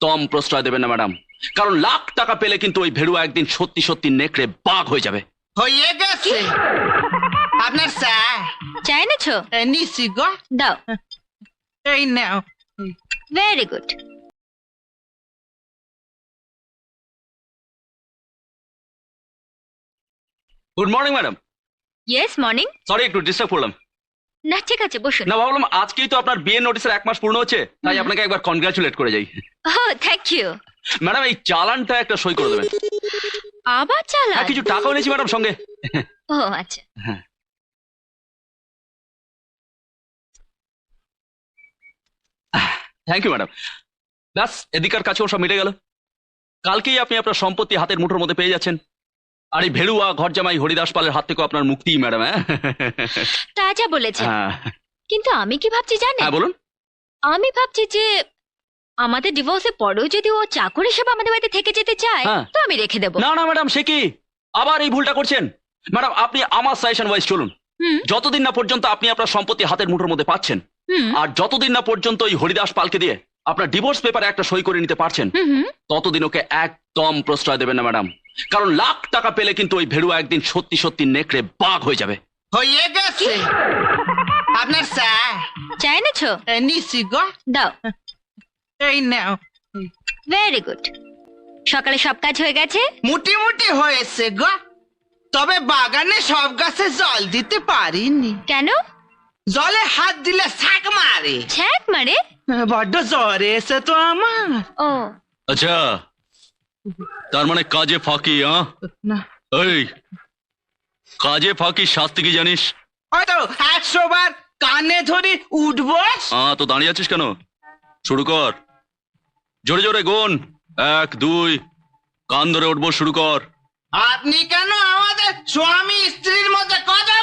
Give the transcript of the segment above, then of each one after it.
একদম প্রশ্রয় দেবেন না ম্যাডাম। কারণ লাখ টাকা পেলে কিন্তু ওই ভেড়ুয়া একদিন সত্যি সত্যি নেকড়ে বাঘ হয়ে যাবে। হয়ে গেছে। আপনার চা চা এনেছো? এ, নিছি গো। দাও। এই নাও। Very good good morning madam yes morning sorry একটু ডিস্টার্ব করলাম। না ঠিক আছে বসুন। না ভাবলাম আজকেই তো আপনার বিয়ে নোটিসের এক মাস পূর্ণ হচ্ছে তাই আপনাকে একবার কনগ্রাচুলেট করে যাই। ও থ্যাংক ইউ ম্যাডাম এই চালানটা একটা সই করে দেবেন। আবার চালা আর কিছু টাকাও এনেছি ম্যাডাম সঙ্গে। ও আচ্ছা। Thank you madam. ব্যাস এদিকার কাছেও সব মিটে গেল। কালকেই আপনি আপনার সম্পত্তি হাতের মুঠোর মধ্যে পেয়ে যাচ্ছেন। আর এই ভেড়ুয়া ঘর জামাই হরিদাস পালের হাত থেকে আপনার মুক্তি ম্যাডাম হ্যাঁ? তা যা বলেছেন। হ্যাঁ। কিন্তু আমি কি ভাবছি জানেন? হ্যাঁ বলুন। আমি ভাবছি যে আমাদের ডিভোর্সের পরেও যদি ও চাকর হিসেবে আমাদের বাড়িতে থেকে যেতে চায় হ্যাঁ। তো আমি রেখে দেবো। না না ম্যাডাম সে কি? আবার এই ভুলটা করছেন? ম্যাডাম আপনি আমার সাজেশন ওয়াইজ চলুন। হুম। যতদিন না পর্যন্ত আপনি আপনার সম্পত্তি হাতের মুঠোর মধ্যে পাচ্ছেন হুম। আর যতদিন না পর্যন্ত ওই হরিদাস পালকে দিয়ে আপনার ডিভোর্স পেপারে একটা সই করে নিতে পারছেন হুম হুম। ততদিন ওকে একদম প্রশ্রয় দেবেন না ম্যাডাম। কারণ লাখ টাকা পেলে কিন্তু ওই ভেড়ুয়া একদিন সত্যি সত্যি নেকড়ে বাঘ হয়ে যাবে। হয়ে গেছে। আপনার চা চা এনেছো? এ, নিছি গো। দাও। এই নাও। ভেরি গুড সকালে সব কাজ হয়ে গেছে? মুটি মুটি হয়েছে গো। তবে বাগানে সব গাছে জল দিতে পারিনি। কেন? জলে হাত দিলে শাক মারে। ছ্যাক মারে? বড্ড জ্বর এসে তো আমার। ও। আচ্ছা তার মানে কাজে ফাঁকি হ্যাঁ না। এই কাজে ফাঁকি শাস্তি কি জানিস? হয়তো একশো বার কানে ধরি উঠবো আহ তো দাঁড়িয়ে আছিস কেন? শুরু কর। জোরে জোরে গোন। এক দুই কান ধরে উঠবো শুরু কর। আপনি কেন আমাদের স্বামী স্ত্রীর মধ্যে কথা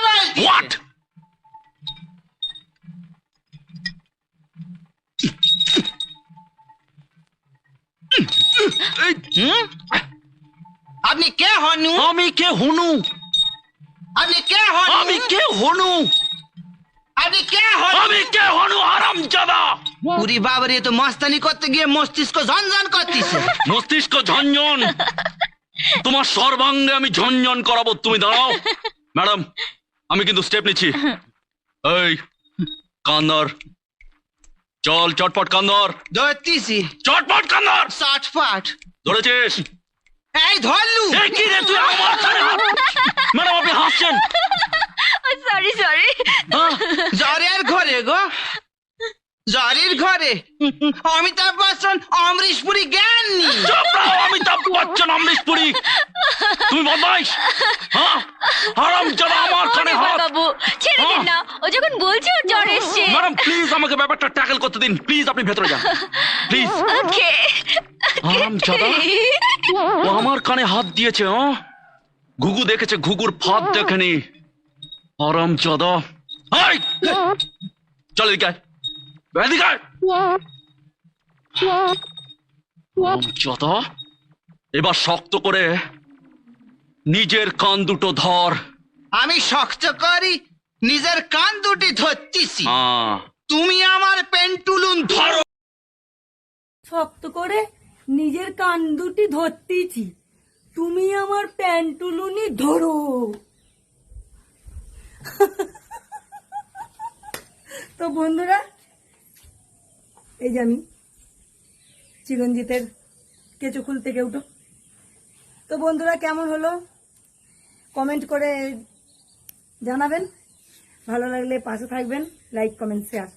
আপনি কে হনু? আমি কে হনু? আপনি কে হনু? আমি কে হনু? আপনি কে হনু? আমি কে হনু আরাম জাদা পুরি বাবারে তো মস্তানি করতে গিয়ে মস্তিষ্ক ঝনঝন করতেছে। মস্তিষ্ক ঝনঝন? তোমার সর্বাঙ্গে আমি ঝনঝন করাবো তুমি দাঁড়াও। ম্যাডাম আমি কিন্তু স্টেপ নিচ্ছি। এই কান্দর। চল চটপট কান্দর। ধরতেছি। চটপট কান্দর। ষাট ফাট ধরেছিস? এই ধরলু। কি রে তুই আমার ম্যাডাম আপনি হাসছেন। সরি সরি হ্যাঁ? জ্বরের ঘরে গো। জ্বরের ঘরে। অমিতাভ বচ্চন অমরিশ পুরি জ্ঞান নি অমিতাভ বচ্চন অমরিশ পুরী তুমি বদমাইশ। হ্যাঁ? হারাম জাদা আমার কানে হাত। বাবু ছেড়ে দিন না। ও যখন বলছে ওর জ্বর এসছে। ম্যাডাম প্লিজ আমাকে ব্যাপারটা ট্যাকল করতে দিন। প্লিজ আপনি ভেতরে যান। Please okay. হারাম জাদা। ও আমার কানে হাত দিয়েছে হ্যাঁ ঘুঘু দেখেছে ঘুঘুর ফাঁদ দেখেনি। আরাম জাদা। হাই চল এদিকে এদিকে জাদা। এবার শক্ত করে নিজের কান দুটো ধর। আমি শক্ত করি নিজের কান দুটি ধরতেছি। তুমি আমার পেন্টুলুন ধরো। শক্ত করে নিজের কান দুটি ধরতেছি। তুমি আমার প্যান্টুলুনি ধরো। তো বন্ধুরা এই যে আমি চিরঞ্জিতের কেঁচো খুল থেকে উঠো। তো বন্ধুরা কেমন হলো? কমেন্ট করে জানাবেন। ভালো লাগলে পাশে থাকবেন লাইক কমেন্ট শেয়ার